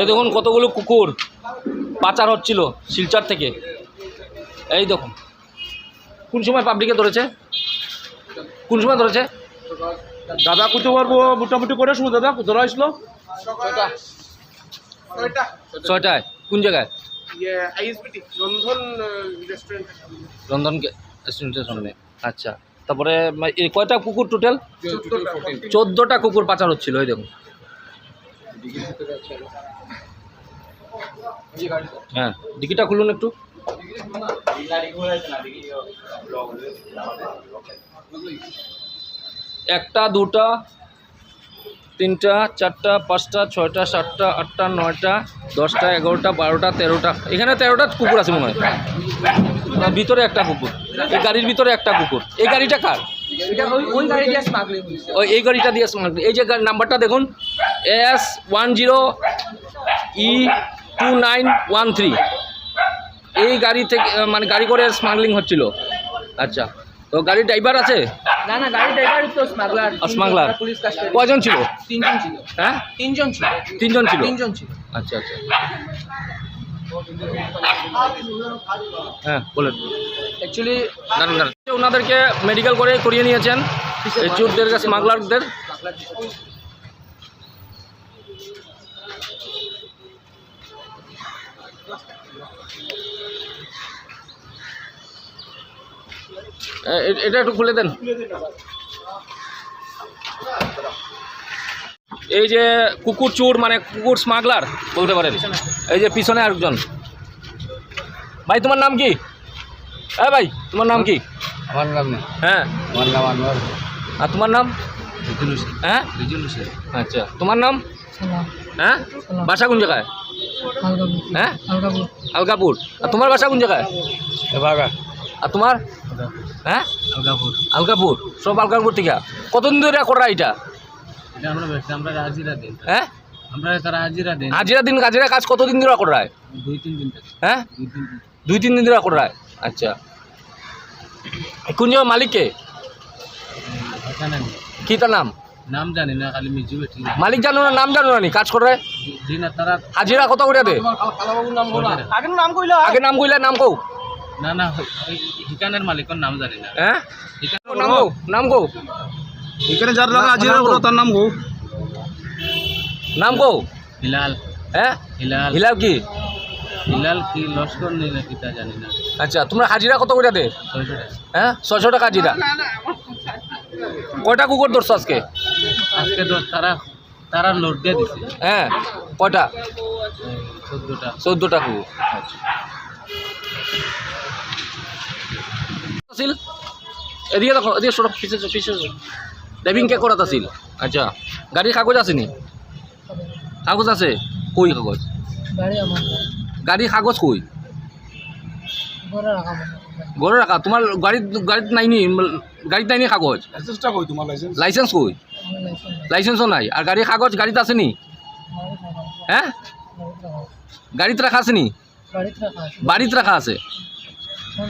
এই দেখুন কতগুলো কুকুর পাচার হচ্ছিল শিলচর থেকে। এই দেখুন। কোন সময় পাবলিকে ধরেছে? কোন সময় ধরেছে? দাদা কত পারব মোটামুটি করে শুনো দাদা ধরা হয়েছিল। ছয়টায়? কোন জায়গায়? ইয়ে আইএসপিটি রন্ধন রেস্টুরেন্টের সামনে। আচ্ছা। তারপরে কয়টা কুকুর টোটাল চোদ্দোটা। কুকুর পাচার হচ্ছিল ওই দেখুন। হ্যাঁ ডিকিটা খুলুন একটু। একটা দুটা তিনটা চারটা পাঁচটা ছয়টা সাতটা আটটা নয়টা দশটা এগারোটা বারোটা তেরোটা। এখানে তেরোটা কুকুর আছে মনে হয়। ভিতরে একটা কুকুর। এই গাড়ির ভিতরে একটা কুকুর। এই গাড়িটা কার? ওই এই গাড়িটা দিয়ে স্মাগলিং এই যে নাম্বারটা দেখুন। S one zero E two nine one three. এই গাড়ি থেকে মানে গাড়ি করে স্মাগলিং হচ্ছিল। আচ্ছা তো গাড়ির ড্রাইভার আছে? না না গাড়ি ড্রাইভার তো স্মাগলার স্মাগলার পুলিশ ছিল? তিনজন ছিল। হ্যাঁ? তিনজন ছিল। তিনজন ছিল? তিনজন ছিল। আচ্ছা আচ্ছা। হ্যাঁ বলেন। অ্যাকচুয়ালি দাঁড়ান দাঁড়ান। ওনাদেরকে মেডিকেল করে করিয়ে নিয়েছেন। এই চোরদেরকে স্মাগলারদের এটা একটু খুলে দেন। এই যে কুকুর চোর মানে কুকুর স্মাগলার বলতে পারেন। এই যে পিছনে আরেকজন। ভাই তোমার নাম কি? হ্যাঁ ভাই তোমার নাম কি? আমার নাম হ্যাঁ। আমার নাম আনোয়ার আর তোমার নাম? হ্যাঁ? আচ্ছা। তোমার নাম? হ্যাঁ? বাসা কোন জায়গায়? হ্যাঁ? আলগাপুর আর তোমার বাসা কোন জায়গায়? আর তোমার? হ্যাঁ? আলগাপুর আলগাপুর সব আলগাপুর থেকে। কতদিন ধরে করা এটা? এটা আমরা হাজিরা দিন। হ্যাঁ? হাজিরা দিন। হাজিরা কাজ কতদিন ধরে করা দুই তিন দিন হ্যাঁ? দুই তিন দিন। ধরে করা আচ্ছা। কোন মালিককে কি তার নাম? নাম জানি না খালি মিজু বেটি। মালিক জানো না নাম জানো না নি? কাজ করে জি না তারা হাজিরা কত করে দে? আগে নাম কইলা আগে নাম কইলে নাম কও। না না ঠিকানের মালিকের নাম জানি না। হ্যাঁ? নাম কও নাম কও। এখানে যার লাগা আজিরা করো তার নাম গো নাম কও। হিলাল। হ্যাঁ? হিলাল। হিলাল কি? হিলাল কি লস্কর নেই নাকি তা জানি না। আচ্ছা তোমরা হাজিরা কত করে দে? হ্যাঁ? ছয়শো টাকা হাজিরা। কয়টা কুকুর ধরছো আজকে? আজকে তো তারা তারা নোট দিয়ে দিছে। হ্যাঁ কয়টা? চোদ্দোটা। চোদ্দোটা আচ্ছা আছিল? এদিকে দেখো এদিকে সরো পিছে পিছে ড্রাইভিং কে করাত আছিল? আচ্ছা। গাড়ির কাগজ আছে নি কাগজ আছে? কই কাগজ? গাড়ি আমার না। গাড়ির কাগজ কই? ঘরে রাখা তোমার গাড়িত গাড়িত নাইনি গাড়িত নাইনি কাগজ? লাইসেন্সটা কই? লাইসেন্স লাইসেন্স কই? নাই। লাইসেন্সও নাই। আর গাড়ির কাগজ গাড়িতে আছে নি গাড়িতে রাখা হ্যাঁ গাড়িতে রাখা গাড়িতে আছে। নি গাড়িতে রাখা আছে বাড়িতে রাখা আছে?